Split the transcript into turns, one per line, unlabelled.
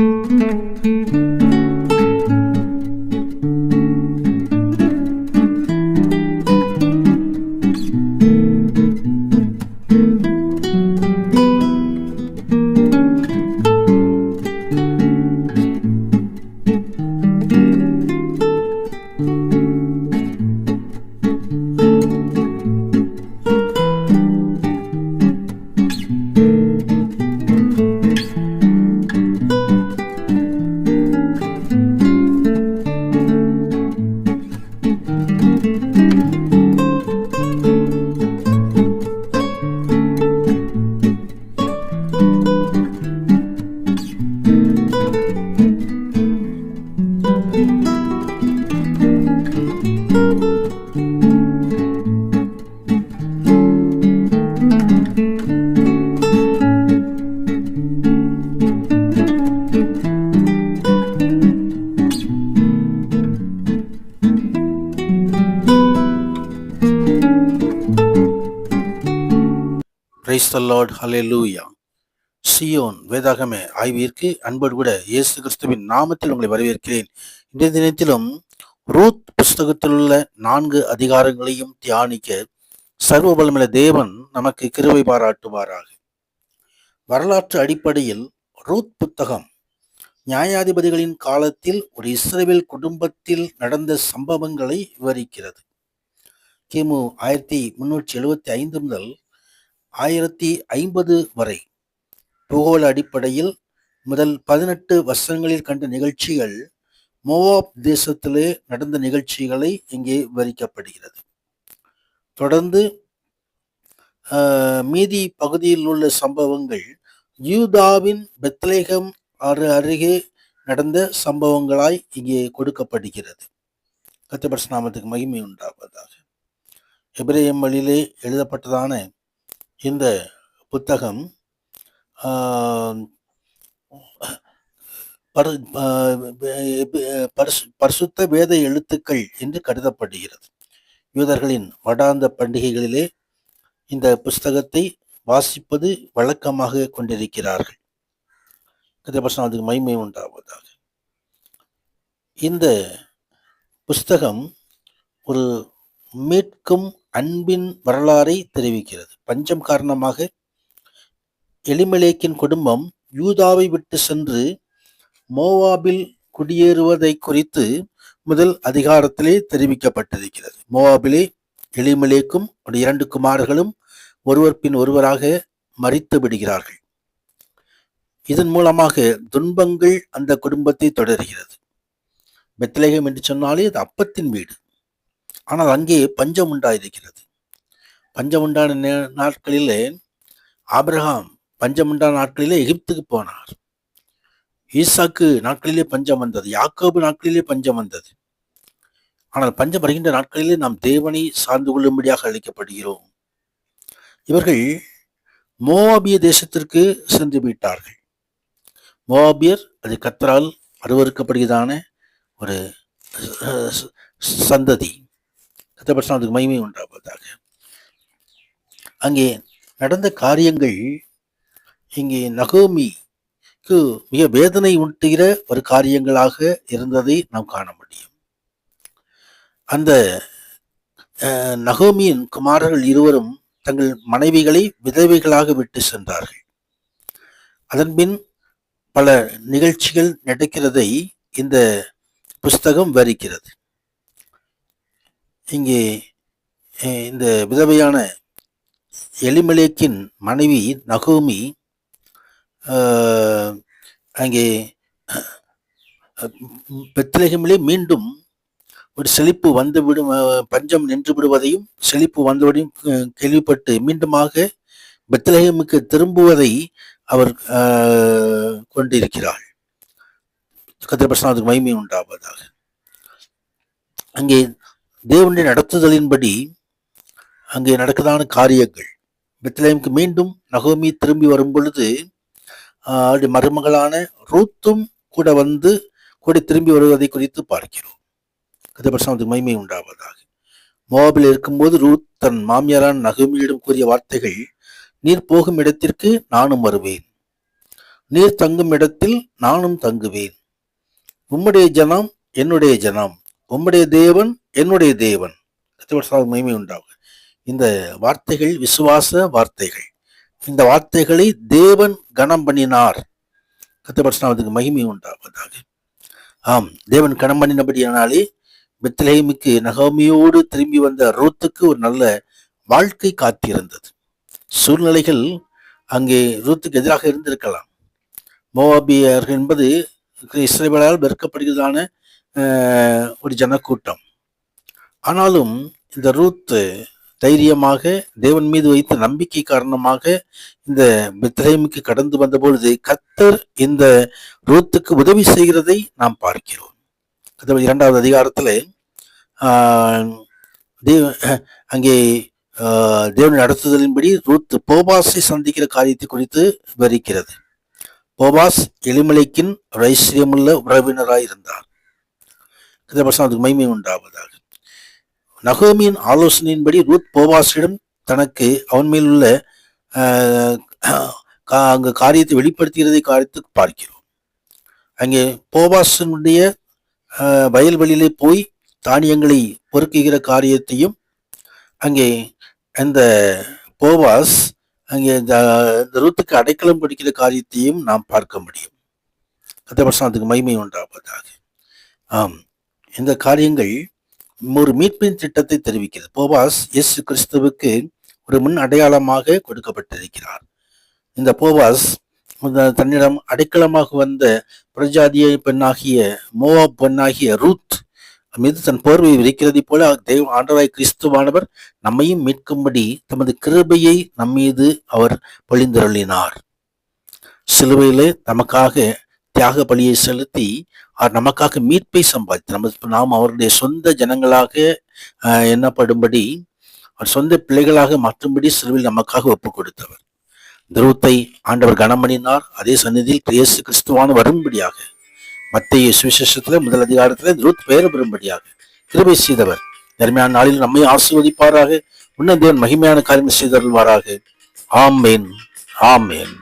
う。பிரைஸ் த Lord லூயா Zion வேதாகமே ஆய்விற்கு அன்போடு கூட இயேசு கிறிஸ்துவின் நாமத்தில் உங்களை வரவேற்கிறேன். இன்றைய தினத்திலும் ரூத் புஸ்தகத்தில் உள்ள நான்கு அதிகாரங்களையும் தியானிக்க சர்வ தேவன் நமக்கு கிருவை பாராட்டுவாராக. வரலாற்று அடிப்படையில் ரூத் புத்தகம் நியாயாதிபதிகளின் காலத்தில் ஒரு இஸ்ரவேல் குடும்பத்தில் நடந்த சம்பவங்களை விவரிக்கிறது. கிமு ஆயிரத்தி முன்னூற்றி எழுபத்தி ஐந்து முதல் ஆயிரத்தி ஐம்பது வரை. பூகோள அடிப்படையில் முதல் பதினெட்டு வருஷங்களில் கண்ட நிகழ்ச்சிகள் மோவாப் தேசத்திலே நடந்த நிகழ்ச்சிகளை இங்கே விவரிக்கப்படுகிறது. தொடர்ந்து ஆஹ், மீதி பகுதியில் உள்ள சம்பவங்கள் யூதாவின் பெத்லேகம் அரு அருகே நடந்த சம்பவங்களாய் இங்கே கொடுக்கப்படுகிறது. கத்தபர்ஸ் நாமத்துக்கு மகிமை உண்டாவதாக. எபிரேயம் வழியிலே எழுதப்பட்டதான இந்த புத்தகம் பரிசு- பரிசுத்த வேத எழுத்துக்கள் என்று கருதப்படுகிறது. யூதர்களின் வடாந்த பண்டிகைகளிலே இந்த புஸ்தகத்தை வாசிப்பது வழக்கமாக கொண்டிருக்கிறார்கள். கதிரபசனத்துக்கு மைமை உண்டாவதாக. இந்த புஸ்தகம் ஒரு மீட்கும் அன்பின் வரலாறை தெரிவிக்கிறது. பஞ்சம் காரணமாக எலிமலேக்கின் குடும்பம் யூதாவை விட்டு சென்று மோவாபில் குடியேறுவதை குறித்து முதல் அதிகாரத்திலே தெரிவிக்கப்பட்டிருக்கிறது. மோவாபிலே எலிமலேக்கும் இரண்டு குமார்களும் ஒருவர் பின் ஒருவராக மறித்து விடுகிறார்கள். இதன் மூலமாக துன்பங்கள் அந்த குடும்பத்தை தொடர்கிறது. பெத்லேகம் என்று சொன்னாலே அது அப்பத்தின் வீடு. ஆனால் அங்கே பஞ்சம் உண்டாயிருக்கிறது. பஞ்சம் உண்டான நாட்களிலே ஆபிரகாம் பஞ்சம் உண்டான நாட்களிலே எகிப்துக்கு போனார். ஈசாக்கு நாட்களிலே பஞ்சம் வந்தது யாக்கோபு நாட்களிலே பஞ்சம் வந்தது. ஆனால் பஞ்சம் வருகின்ற நாட்களிலே நாம் தேவனை சார்ந்து கொள்ளும்படியாக அழைக்கப்படுகிறோம் இவர்கள் மோவாபிய தேசத்திற்கு சென்று விட்டார்கள். மோவாபியர் அது கத்தரால் அருவறுக்கப்படுகிறதான ஒரு சந்ததி. கத்தபட்சம் மகிமை உண்டாவதாக. அங்கே நடந்த காரியங்கள் இங்கே நகோமிக்கு மிக வேதனை உண்டுகிற ஒரு காரியங்களாக இருந்ததை நாம் காண முடியும். அந்த நகோமியின் குமாரர்கள் இருவரும் தங்கள் மனைவிகளை விதவைகளாக விட்டு சென்றார்கள். அதன்பின் பல நிகழ்ச்சிகள் நடக்கிறதை இந்த புஸ்தகம் வரிக்கிறது இங்கே இந்த விதவையான எலிமலேக்கின் மனைவி நகோமி அங்கே பெத்திலகமிலே மீண்டும் ஒரு செழிப்பு வந்து விடும் பஞ்சம் நின்று விடுவதையும் செழிப்பு வந்தபடியும் கேள்விப்பட்டு மீண்டுமாக பெத்லகேமுக்கு திரும்புவதை அவர் கொண்டிருக்கிறாள். கதிரபிரசனத்துக்கு மகிமை உண்டாவதாக. அங்கே தேவனுடைய நடத்துதலின்படி அங்கே நடக்கதான காரியங்கள். பெத்லகேமுக்கு மீண்டும் நகோமி திரும்பி வரும் பொழுது அவருடைய மருமகளான ரூத்தும் கூட வந்து கூட திரும்பி வருவதை குறித்து பார்க்கிறோம். கதிரபிரசனத்துக்கு மகிமை உண்டாவதாக. மோபில் இருக்கும்போது ரூத் தன் மாமியாரான் நகோமியிடம் கூறிய வார்த்தைகள் நீர் போகும் இடத்திற்கு நானும் வருவேன். நீர் தங்கும் இடத்தில் நானும் தங்குவேன். உம்முடைய ஜனம் என்னுடைய ஜனம். உம்முடைய தேவன் என்னுடைய தேவன். கத்திரவசனாவுக்கு மகிமை உண்டாகும் இந்த வார்த்தைகள் விசுவாச வார்த்தைகள். இந்த வார்த்தைகளை தேவன் கனம் பண்ணினார். கத்திரவசனாவதுக்கு மகிமை உண்டாவதாக. ஆம் தேவன் கனம் பண்ணினபடியானாலே பெத்லஹேமுக்கு நகோமியோடு திரும்பி வந்த ரூத்துக்கு ஒரு நல்ல வாழ்க்கை காத்திருந்தது. சூழ்நிலைகள் அங்கே ரூத்துக்கு எதிராக இருந்திருக்கலாம். மோவாபியர்கள் என்பது இஸ்ரேலால் வெறுக்கப்படுகிறதான ஒரு ஜனக்கூட்டம். ஆனாலும் இந்த ரூத்து தைரியமாக தேவன் மீது வைத்த நம்பிக்கை காரணமாக இந்த பித்ரேமுக்கு கடந்து வந்த பொழுது கத்தர் இந்த ரூத்துக்கு உதவி செய்கிறதை நாம் பார்க்கிறோம். அதாவது இரண்டாவது அதிகாரத்தில் தேவ அங்கே ஆஹ், தேவன் நடத்துதலின்படி ரூத் போபாஸை சந்திக்கிற காரியத்தை குறித்து விவரிக்கிறது. போபாஸ் எளிமலைக்கின் ஒரு ஐஸ்வர்யமுள்ள உறவினராய் இருந்தார் கதிரபசம் அதுக்கு மகிமை உண்டாவதாக. நகோமியின் ஆலோசனையின்படி ரூத் போபாஸிடம் தனக்கு அவன் மேல் உள்ள கா- அங்கு காரியத்தை வெளிப்படுத்துகிறதை காரியத்தை பார்க்கிறோம். அங்கே போபாஸினுடைய வயல்வெளியிலே போய் தானியங்களை பொறுக்குகிற காரியத்தையும் அங்கே அந்த போவாஸ் அங்கே இந்த இந்த ரூத்துக்கு அடைக்கலம் பிடிக்கிற காரியத்தையும் நாம் பார்க்க முடியும். கத்தபர்சனத்துக்கு மகிமை உண்டாவதாக. ஆம். இந்த காரியங்கள் ஒரு மீட்பின் திட்டத்தை தெரிவிக்கிறது. போவாஸ் இயேசு கிறிஸ்துவுக்கு ஒரு முன் அடையாளமாக கொடுக்கப்பட்டிருக்கிறார். இந்த போவாஸ் தன்னிடம் அடைக்கலமாக வந்த பிரஜாதிய பெண்ணாகிய மோவா பெண்ணாகிய ரூத் மீது தன் போர்வை விரிக்கிறது போல தெய்வ ஆண்டவராய் கிறிஸ்துவானவர் நம்மையும் மீட்கும்படி தமது கிருபையை நம்மீது அவர் பொழிந்தருளினார். சிலுவையிலே நமக்காக தியாக பலியை செலுத்தி அவர் நமக்காக மீட்பை சம்பாதித்து நம்ம நாம் அவருடைய சொந்த ஜனங்களாக எண்ணப்படும்படி அவர் சொந்த பிள்ளைகளாக மாற்றும்படி சிறுவில் நமக்காக ஒப்பு கொடுத்தவர். துருவத்தை ஆண்டவர் கனமணினார். அதே சந்நிதியில் கிரியேசு கிறிஸ்துவான வரும்படியாக மத்திய சுவிசேஷத்துல முதல் அதிகாரத்துல துருத் பெயர் பெறும்படியாக கிருபை செய்தவர். தர்மையான நாளில் நம்மை ஆசீர்வதிப்பாராக. உன்ன தேவன் மகிமையான காரியங்கள் செய்தருள்வாராக. ஆமேன். ஆமேன்.